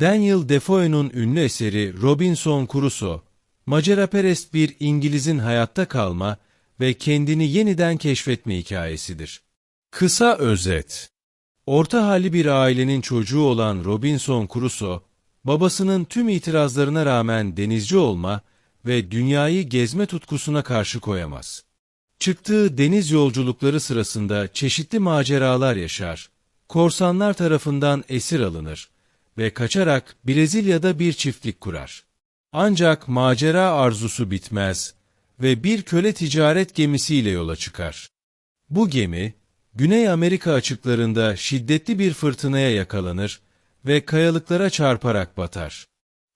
Daniel Defoe'nun ünlü eseri Robinson Crusoe, maceraperest bir İngiliz'in hayatta kalma ve kendini yeniden keşfetme hikayesidir. Kısa özet Orta halli bir ailenin çocuğu olan Robinson Crusoe, babasının tüm itirazlarına rağmen denizci olma ve dünyayı gezme tutkusuna karşı koyamaz. Çıktığı deniz yolculukları sırasında çeşitli maceralar yaşar, korsanlar tarafından esir alınır ve kaçarak Brezilya'da bir çiftlik kurar. Ancak macera arzusu bitmez ve bir köle ticaret gemisiyle yola çıkar. Bu gemi, Güney Amerika açıklarında şiddetli bir fırtınaya yakalanır ve kayalıklara çarparak batar.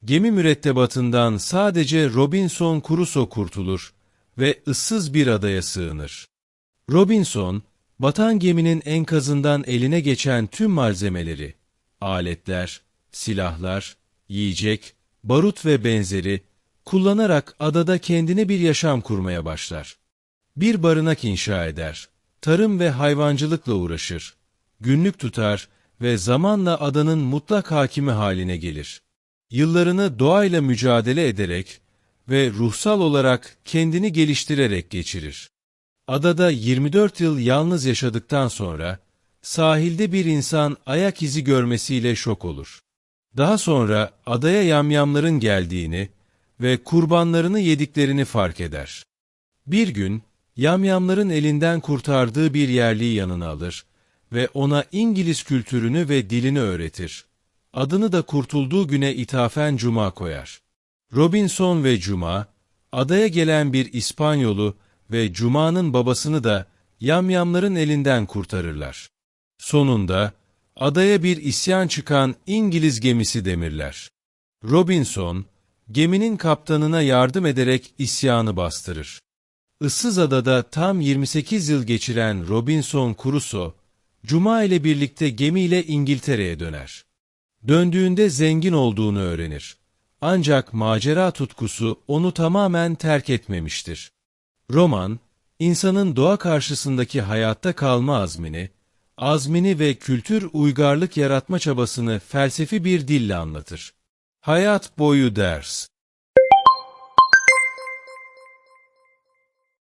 Gemi mürettebatından sadece Robinson Crusoe kurtulur ve ıssız bir adaya sığınır. Robinson, batan geminin enkazından eline geçen tüm malzemeleri, aletler, silahlar, yiyecek, barut ve benzeri kullanarak adada kendine bir yaşam kurmaya başlar. Bir barınak inşa eder, tarım ve hayvancılıkla uğraşır, günlük tutar ve zamanla adanın mutlak hakimi haline gelir. Yıllarını doğayla mücadele ederek ve ruhsal olarak kendini geliştirerek geçirir. Adada 24 yıl yalnız yaşadıktan sonra sahilde bir insan ayak izi görmesiyle şok olur. Daha sonra adaya yamyamların geldiğini ve kurbanlarını yediklerini fark eder. Bir gün yamyamların elinden kurtardığı bir yerliyi yanına alır ve ona İngiliz kültürünü ve dilini öğretir. Adını da kurtulduğu güne ithafen Cuma koyar. Robinson ve Cuma, adaya gelen bir İspanyolu ve Cuma'nın babasını da yamyamların elinden kurtarırlar. Sonunda adaya bir isyan çıkan İngiliz gemisi demirler. Robinson, geminin kaptanına yardım ederek isyanı bastırır. Issız adada tam 28 yıl geçiren Robinson Crusoe, Cuma ile birlikte gemiyle İngiltere'ye döner. Döndüğünde zengin olduğunu öğrenir. Ancak macera tutkusu onu tamamen terk etmemiştir. Roman, insanın doğa karşısındaki hayatta kalma azmini, azmini ve kültür uygarlık yaratma çabasını felsefi bir dille anlatır. Hayat boyu ders